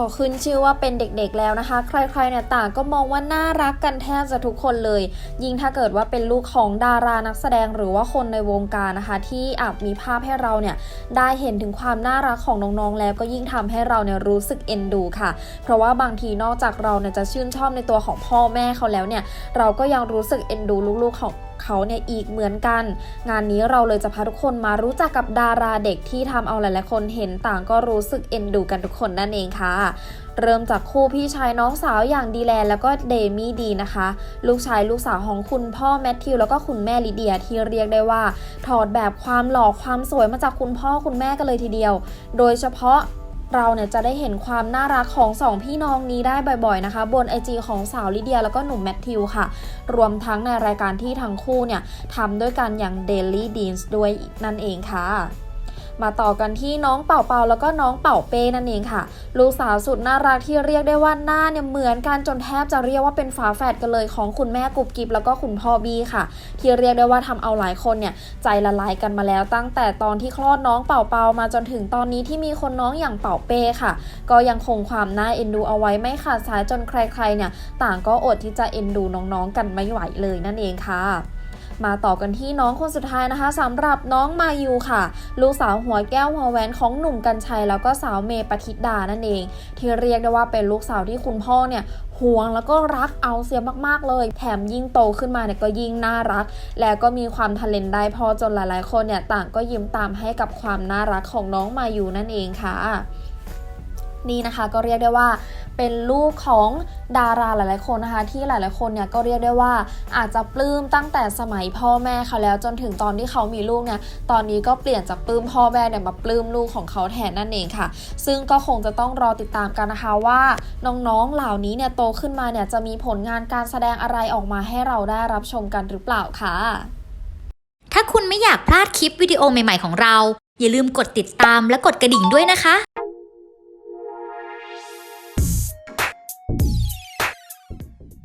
พอขึ้นชื่อว่าเป็นเด็กๆแล้วนะคะ ใครๆเนี่ยต่างก็มองว่าน่ารักกันแทบจะทุกคนเลย ยิ่งถ้าเกิดว่าเป็นลูกของดารานักแสดงหรือว่าคนในวงการนะคะ ที่อาจมีภาพให้เราเนี่ยได้เห็นถึงความน่ารักของน้องๆแล้วก็ยิ่งทำให้เราเนี่ยรู้สึกเอ็นดูค่ะ เพราะว่าบางทีนอกจากเราเนี่ยจะชื่นชอบในตัวของพ่อแม่เขาแล้วเนี่ยเราก็ยังรู้สึกเอ็นดูลูกๆของเขาเนี่ยอีกเหมือนกัน งานนี้เราเลยจะพาทุกคนมารู้จักกับดาราเด็กที่ทำเอาหลายๆคนเห็นต่างก็รู้สึกเอ็นดูกันทุกคนนั่นเองค่ะเริ่มจากคู่พี่ชายน้องสาวอย่างดีแลนแล้วก็เดมี่ดีนะคะ ลูกชายลูกสาวของคุณพ่อแมทธิวแล้วก็คุณแม่ลิเดียที่เรียกได้ว่า ถอดแบบความหล่อความสวยมาจากคุณพ่อคุณแม่กันเลยทีเดียว โดยเฉพาะ เราเนี่ยจะได้เห็นความน่ารักของสองพี่น้องนี้ได้บ่อยๆนะคะ บน IG ของสาวลิเดียแล้วก็หนุ่มแมทธิวค่ะ รวมทั้งในรายการที่ทั้งคู่เนี่ยทำด้วยกันอย่าง Daily Deans ด้วยนั่นเองค่ะ มาต่อกันที่น้องเป่าเป่าแล้วก็น้องเป่าเป้นั่นเองค่ะ ลูกสาวสุดน่ารักที่เรียกได้ว่าหน้าเนี่ยเหมือนกันจนแทบจะเรียกว่าเป็นฝาแฝดกันเลยของคุณแม่กุบกิบแล้วก็คุณพ่อบีค่ะ ที่เรียกได้ว่าทำเอาหลายคนเนี่ยใจละลายกันมาแล้วตั้งแต่ตอนที่คลอดน้องเป่าเป่ามาจนถึงตอนนี้ที่มีคนน้องอย่างเป่าเป้ค่ะ ก็ยังคงความน่าเอ็นดูเอาไว้ไม่ขาดสายจนใครๆเนี่ยต่างก็อดที่จะเอ็นดูน้องๆกันไม่ไหวเลยนั่นเองค่ะ มาต่อกันที่น้องคนสุดท้ายนะคะสำหรับน้องมายูค่ะ ลูกสาวหัวแก้วหัวแหวนของหนุ่มกัญชัย แล้วก็สาวเมย์ปฏิดานั่นเอง ที่เรียกได้ว่าเป็นลูกสาวที่คุณพ่อเนี่ยห่วงแล้วก็รักเอาเสียมากๆเลย แถมยิ่งโตขึ้นมาเนี่ยก็ยิ่งน่ารัก แล้วก็มีความทะเลนได้พอจนหลายๆ คนเนี่ยต่างก็ยิ้มตามให้กับความน่ารักของน้องมายูนั่นเองค่ะนี่นะคะก็เรียกได้ว่า เป็นลูกของดาราหลาย ๆ คนนะคะ ที่หลาย ๆ คนเนี่ยก็เรียกได้ว่าอาจจะปลื้มตั้งแต่สมัยพ่อแม่เขาแล้วจนถึงตอนที่เขามีลูกเนี่ยตอนนี้ก็เปลี่ยนจากปลื้มพ่อแม่เนี่ยมาปลื้มลูกของเขาแทนนั่นเองค่ะ ซึ่งก็คงจะต้องรอติดตามกันนะคะว่า น้อง ๆ เหล่านี้เนี่ยโตขึ้นมาเนี่ยจะมีผลงานการแสดงอะไรออกมาให้เราได้รับชมกันหรือเปล่าค่ะ ถ้าคุณไม่อยากพลาดคลิปวิดีโอใหม่ ๆ ของเรา อย่าลืมกดติดตามและกดกระดิ่งด้วยนะคะ